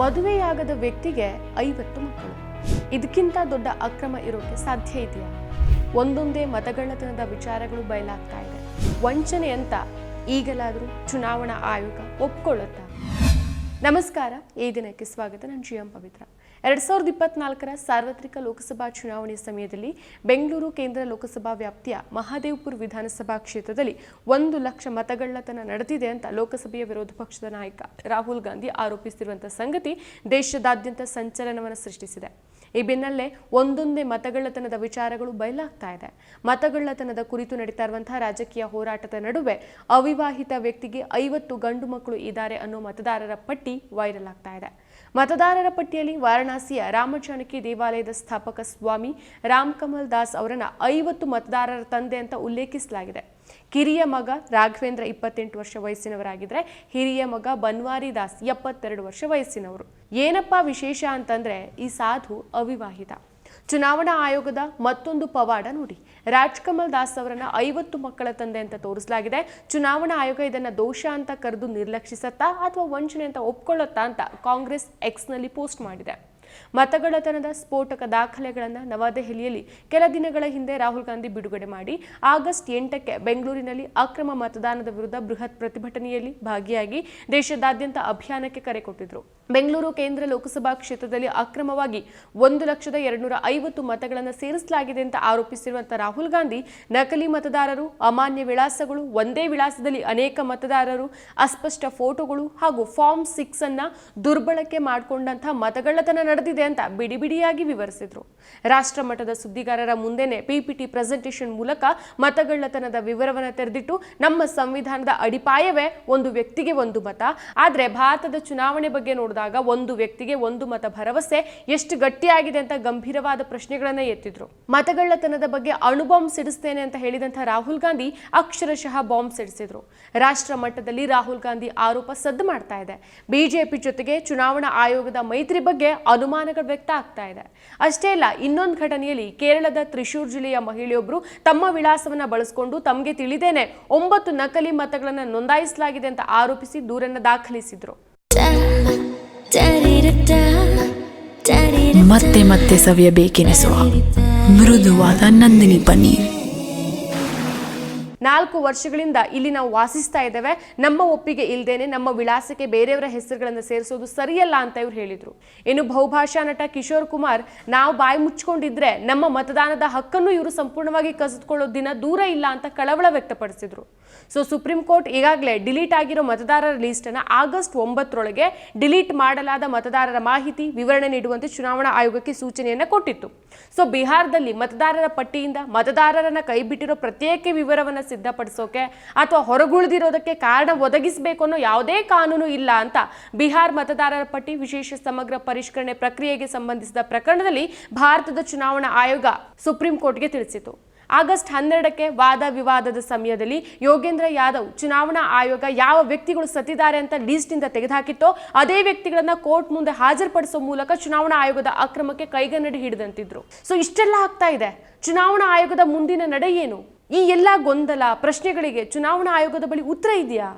ಮದುವೆಯಾಗದ ವ್ಯಕ್ತಿಗೆ ಐವತ್ತು ಮಕ್ಕಳು. ಇದಕ್ಕಿಂತ ದೊಡ್ಡ ಅಕ್ರಮ ಇರೋಕೆ ಸಾಧ್ಯ ಇದೆಯಾ? ಒಂದೊಂದೇ ಮತಗಳತನದ ವಿಚಾರಗಳು ಬಯಲಾಗ್ತಾ ಇದೆ. ವಂಚನೆ ಅಂತ ಈಗಲಾದರೂ ಚುನಾವಣಾ ಆಯೋಗ ಒಪ್ಕೊಳ್ಳುತ್ತಾ? ನಮಸ್ಕಾರ, ಈ ದಿನಕ್ಕೆ ಸ್ವಾಗತ. ನಾನು ಜಿ ಎಂ ಪವಿತ್ರ. ಎರಡ್ ಸಾವಿರದ ಇಪ್ಪತ್ನಾಲ್ಕರ ಸಾರ್ವತ್ರಿಕ ಲೋಕಸಭಾ ಚುನಾವಣೆ ಸಮಯದಲ್ಲಿ ಬೆಂಗಳೂರು ಕೇಂದ್ರ ಲೋಕಸಭಾ ವ್ಯಾಪ್ತಿಯ ಮಹಾದೇವ್ಪುರ್ ವಿಧಾನಸಭಾ ಕ್ಷೇತ್ರದಲ್ಲಿ ಒಂದು ಲಕ್ಷ ಮತಗಳ್ಳತನ ನಡೆದಿದೆ ಅಂತ ಲೋಕಸಭೆಯ ವಿರೋಧ ಪಕ್ಷದ ನಾಯಕ ರಾಹುಲ್ ಗಾಂಧಿ ಆರೋಪಿಸಿರುವಂತಹ ಸಂಗತಿ ದೇಶದಾದ್ಯಂತ ಸಂಚಲನವನ್ನು ಸೃಷ್ಟಿಸಿದೆ. ಈ ಬೆನ್ನಲ್ಲೇ ಒಂದೊಂದೇ ಮತಗಳ್ಳತನದ ವಿಚಾರಗಳು ಬಯಲಾಗ್ತಾ ಇದೆ. ಮತಗಳ್ಳತನದ ಕುರಿತು ನಡೀತಾ ಇರುವಂತಹ ರಾಜಕೀಯ ಹೋರಾಟದ ನಡುವೆ ಅವಿವಾಹಿತ ವ್ಯಕ್ತಿಗೆ ಐವತ್ತು ಗಂಡು ಮಕ್ಕಳು ಇದ್ದಾರೆ ಅನ್ನೋ ಮತದಾರರ ಪಟ್ಟಿ ವೈರಲ್ ಆಗ್ತಾ ಇದೆ. ಮತದಾರರ ಪಟ್ಟಿಯಲ್ಲಿ ವಾರಣಾಸಿಯ ರಾಮಚಾಣಕಿ ದೇವಾಲಯದ ಸ್ಥಾಪಕ ಸ್ವಾಮಿ ರಾಮ್ ಕಮಲ್ ದಾಸ್ ಅವರನ್ನ ಐವತ್ತು ಮತದಾರರ ತಂದೆ ಅಂತ ಉಲ್ಲೇಖಿಸಲಾಗಿದೆ. ಕಿರಿಯ ಮಗ ರಾಘವೇಂದ್ರ ಇಪ್ಪತ್ತೆಂಟು ವರ್ಷ ವಯಸ್ಸಿನವರಾಗಿದ್ದರೆ ಹಿರಿಯ ಮಗ ಬನ್ವಾರಿ ದಾಸ್ ಎಪ್ಪತ್ತೆರಡು ವರ್ಷ ವಯಸ್ಸಿನವರು. ಏನಪ್ಪ ವಿಶೇಷ ಅಂತಂದ್ರೆ ಈ ಸಾಧು ಅವಿವಾಹಿತ. ಚುನಾವಣಾ ಆಯೋಗದ ಮತ್ತೊಂದು ಪವಾಡ ನೋಡಿ. ರಾಜ್ಕಮಲ್ ದಾಸ್ ಅವರನ್ನ ಐವತ್ತು ಮಕ್ಕಳ ತಂದೆ ಅಂತ ತೋರಿಸಲಾಗಿದೆ. ಚುನಾವಣಾ ಆಯೋಗ ಇದನ್ನ ದೋಷ ಅಂತ ಕರೆದು ನಿರ್ಲಕ್ಷಿಸತ್ತಾ ಅಥವಾ ವಂಚನೆ ಅಂತ ಒಪ್ಕೊಳ್ಳುತ್ತಾ ಅಂತ ಕಾಂಗ್ರೆಸ್ ಎಕ್ಸ್ನಲ್ಲಿ ಪೋಸ್ಟ್ ಮಾಡಿದೆ. ಮತಗಳ್ಳತನದ ಸ್ಫೋಟಕ ದಾಖಲೆಗಳನ್ನು ನವದೆಹಲಿಯಲ್ಲಿ ಕೆಲ ದಿನಗಳ ಹಿಂದೆ ರಾಹುಲ್ ಗಾಂಧಿ ಬಿಡುಗಡೆ ಮಾಡಿ, ಆಗಸ್ಟ್ ಎಂಟಕ್ಕೆ ಬೆಂಗಳೂರಿನಲ್ಲಿ ಅಕ್ರಮ ಮತದಾನದ ವಿರುದ್ಧ ಬೃಹತ್ ಪ್ರತಿಭಟನೆಯಲ್ಲಿ ಭಾಗಿಯಾಗಿ ದೇಶದಾದ್ಯಂತ ಅಭಿಯಾನಕ್ಕೆ ಕರೆ ಕೊಟ್ಟಿದ್ರು. ಬೆಂಗಳೂರು ಕೇಂದ್ರ ಲೋಕಸಭಾ ಕ್ಷೇತ್ರದಲ್ಲಿ ಅಕ್ರಮವಾಗಿ ಒಂದು ಲಕ್ಷದ ಎರಡುನೂರ ಐವತ್ತು ಮತಗಳನ್ನು ಸೇರಿಸಲಾಗಿದೆ ಅಂತ ಆರೋಪಿಸಿರುವಂತಹ ರಾಹುಲ್ ಗಾಂಧಿ, ನಕಲಿ ಮತದಾರರು, ಅಮಾನ್ಯ ವಿಳಾಸಗಳು, ಒಂದೇ ವಿಳಾಸದಲ್ಲಿ ಅನೇಕ ಮತದಾರರು, ಅಸ್ಪಷ್ಟ ಫೋಟೋಗಳು ಹಾಗೂ ಫಾರ್ಮ್ ಸಿಕ್ಸ್ ಅನ್ನ ದುರ್ಬಳಕೆ ಮಾಡಿಕೊಂಡಂತಹ ಮತಗಳ್ಳತನ ನಡೆದಿದೆ ಅಂತ ಬಿಡಿ ಬಿಡಿಯಾಗಿ ವಿವರಿಸಿದ್ರು. ರಾಷ್ಟ್ರ ಮಟ್ಟದ ಸುದ್ದಿಗಾರರ ಮುಂದೆನೆ ಪಿಪಿಟಿ ಪ್ರೆಸೆಂಟೇಷನ್ ಮೂಲಕ ಮತಗಳ್ಳತನದ ವಿವರವನ್ನು ತೆರೆದಿಟ್ಟು ನಮ್ಮ ಸಂವಿಧಾನದ ಅಡಿಪಾಯವೇ ಒಂದು ವ್ಯಕ್ತಿಗೆ ಒಂದು ಮತ. ಆದರೆ ಭಾರತದ ಚುನಾವಣೆ ಬಗ್ಗೆ ನೋಡಿದಾಗ ಒಂದು ವ್ಯಕ್ತಿಗೆ ಒಂದು ಮತ ಭರವಸೆ ಎಷ್ಟು ಗಟ್ಟಿಯಾಗಿದೆ ಅಂತ ಗಂಭೀರವಾದ ಪ್ರಶ್ನೆಗಳನ್ನ ಎತ್ತಿದ್ರು. ಮತಗಳ್ಳತನದ ಬಗ್ಗೆ ಅಣುಬಾಂಬ್ ಸಿಡಿಸ್ತೇನೆ ಅಂತ ಹೇಳಿದಂತಹ ರಾಹುಲ್ ಗಾಂಧಿ ಅಕ್ಷರಶಃ ಬಾಂಬ್ ಸಿಡಿಸಿದ್ರು. ರಾಷ್ಟ್ರ ಮಟ್ಟದಲ್ಲಿ ರಾಹುಲ್ ಗಾಂಧಿ ಆರೋಪ ಸದ್ದು ಮಾಡ್ತಾ ಇದೆ. ಬಿಜೆಪಿ ಜೊತೆಗೆ ಚುನಾವಣಾ ಆಯೋಗದ ಮೈತ್ರಿ ಬಗ್ಗೆ ಅನುಮಾನಗಳು ವ್ಯಕ್ತ ಆಗ್ತಾ ಇದೆ. ಅಷ್ಟೇ ಅಲ್ಲ, ಇನ್ನೊಂದು ಘಟನೆಯಲ್ಲಿ ಕೇರಳದ ತ್ರಿಶೂರ್ ಜಿಲ್ಲೆಯ ಮಹಿಳೆಯೊಬ್ಬರು ತಮ್ಮ ವಿಳಾಸವನ್ನು ಬಳಸಿಕೊಂಡು ತಮಗೆ ತಿಳಿದೇನೆ ಒಂಬತ್ತು ನಕಲಿ ಮತಗಳನ್ನು ನೋಂದಾಯಿಸಲಾಗಿದೆ ಅಂತ ಆರೋಪಿಸಿ ದೂರನ್ನು ದಾಖಲಿಸಿದ್ರು. ಮತ್ತೆ ಮತ್ತೆ ಸವಿಯಬೇಕೆನಿಸುವ ಮೃದುವಾದ ನಂದಿನಿ ಪನ್ನೀರ್. ನಾಲ್ಕು ವರ್ಷಗಳಿಂದ ಇಲ್ಲಿ ನಾವು ವಾಸಿಸ್ತಾ ಇದ್ದೇವೆ. ನಮ್ಮ ಒಪ್ಪಿಗೆ ಇಲ್ದೇನೆ ನಮ್ಮ ವಿಳಾಸಕ್ಕೆ ಬೇರೆಯವರ ಹೆಸರುಗಳನ್ನು ಸೇರಿಸೋದು ಸರಿಯಲ್ಲ ಅಂತ ಇವ್ರು ಹೇಳಿದರು. ಇನ್ನು ಬಹುಭಾಷಾ ನಟ ಕಿಶೋರ್ ಕುಮಾರ್, ನಾವು ಬಾಯಿ ಮುಚ್ಕೊಂಡಿದ್ರೆ ನಮ್ಮ ಮತದಾನದ ಹಕ್ಕನ್ನು ಇವರು ಸಂಪೂರ್ಣವಾಗಿ ಕಸಿದುಕೊಳ್ಳೋ ದಿನ ದೂರ ಇಲ್ಲ ಅಂತ ಕಳವಳ ವ್ಯಕ್ತಪಡಿಸಿದರು. ಸೊ ಸುಪ್ರೀಂ ಕೋರ್ಟ್ ಈಗಾಗಲೇ ಡಿಲೀಟ್ ಆಗಿರೋ ಮತದಾರರ ಲಿಸ್ಟ್ ಅನ್ನ ಆಗಸ್ಟ್ ಒಂಬತ್ತರೊಳಗೆ ಡಿಲೀಟ್ ಮಾಡಲಾದ ಮತದಾರರ ಮಾಹಿತಿ, ವಿವರಣೆ ನೀಡುವಂತೆ ಚುನಾವಣಾ ಆಯೋಗಕ್ಕೆ ಸೂಚನೆಯನ್ನ ಕೊಟ್ಟಿತ್ತು. ಸೊ ಬಿಹಾರದಲ್ಲಿ ಮತದಾರರ ಪಟ್ಟಿಯಿಂದ ಮತದಾರರನ್ನ ಕೈಬಿಟ್ಟಿರೋ ಪ್ರತ್ಯೇಕ ವಿವರವನ್ನ ಸಿದ್ಧಪಡಿಸೋಕೆ ಅಥವಾ ಹೊರಗುಳಿದಿರೋದಕ್ಕೆ ಕಾರಣ ಒದಗಿಸಬೇಕು ಅನ್ನೋ ಯಾವುದೇ ಕಾನೂನು ಇಲ್ಲ ಅಂತ ಬಿಹಾರ್ ಮತದಾರರ ಪಟ್ಟಿ ವಿಶೇಷ ಸಮಗ್ರ ಪರಿಷ್ಕರಣೆ ಪ್ರಕ್ರಿಯೆಗೆ ಸಂಬಂಧಿಸಿದ ಪ್ರಕರಣದಲ್ಲಿ ಭಾರತದ ಚುನಾವಣಾ ಆಯೋಗ ಸುಪ್ರೀಂ ಕೋರ್ಟ್ಗೆ ತಿಳಿಸಿತು. ಆಗಸ್ಟ್ ಹನ್ನೆರಡಕ್ಕೆ ವಾದ ವಿವಾದದ ಸಮಯದಲ್ಲಿ ಯೋಗೇಂದ್ರ ಯಾದವ್ ಚುನಾವಣಾ ಆಯೋಗ ಯಾವ ವ್ಯಕ್ತಿಗಳು ಸತ್ತಿದ್ದಾರೆ ಅಂತ ಲೀಸ್ಟ್ನಿಂದ ತೆಗೆದುಹಾಕಿತ್ತೋ ಅದೇ ವ್ಯಕ್ತಿಗಳನ್ನ ಕೋರ್ಟ್ ಮುಂದೆ ಹಾಜರ್ಪಡಿಸೋ ಮೂಲಕ ಚುನಾವಣಾ ಆಯೋಗದ ಅಕ್ರಮಕ್ಕೆ ಕೈಗನ್ನಡಿ ಹಿಡಿದಂತಿದ್ರು. ಸೊ ಇಷ್ಟೆಲ್ಲ ಆಗ್ತಾ ಇದೆ. ಚುನಾವಣಾ ಆಯೋಗದ ಮುಂದಿನ ನಡೆ ಏನು? ಈ ಎಲ್ಲ ಗೊಂದಲ ಪ್ರಶ್ನೆಗಳಿಗೆ ಚುನಾವಣಾ ಆಯೋಗದ ಬಳಿ ಉತ್ತರ ಇದೆಯಾ?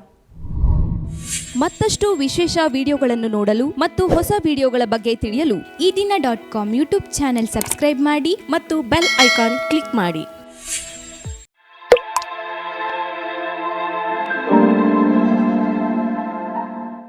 ಮತ್ತಷ್ಟು ವಿಶೇಷ ವಿಡಿಯೋಗಳನ್ನು ನೋಡಲು ಮತ್ತು ಹೊಸ ವಿಡಿಯೋಗಳ ಬಗ್ಗೆ ತಿಳಿಯಲು Eedina dot com YouTube channel subscribe ಮಾಡಿ ಮತ್ತು ಬೆಲ್ ಐಕಾನ್ ಕ್ಲಿಕ್ ಮಾಡಿ.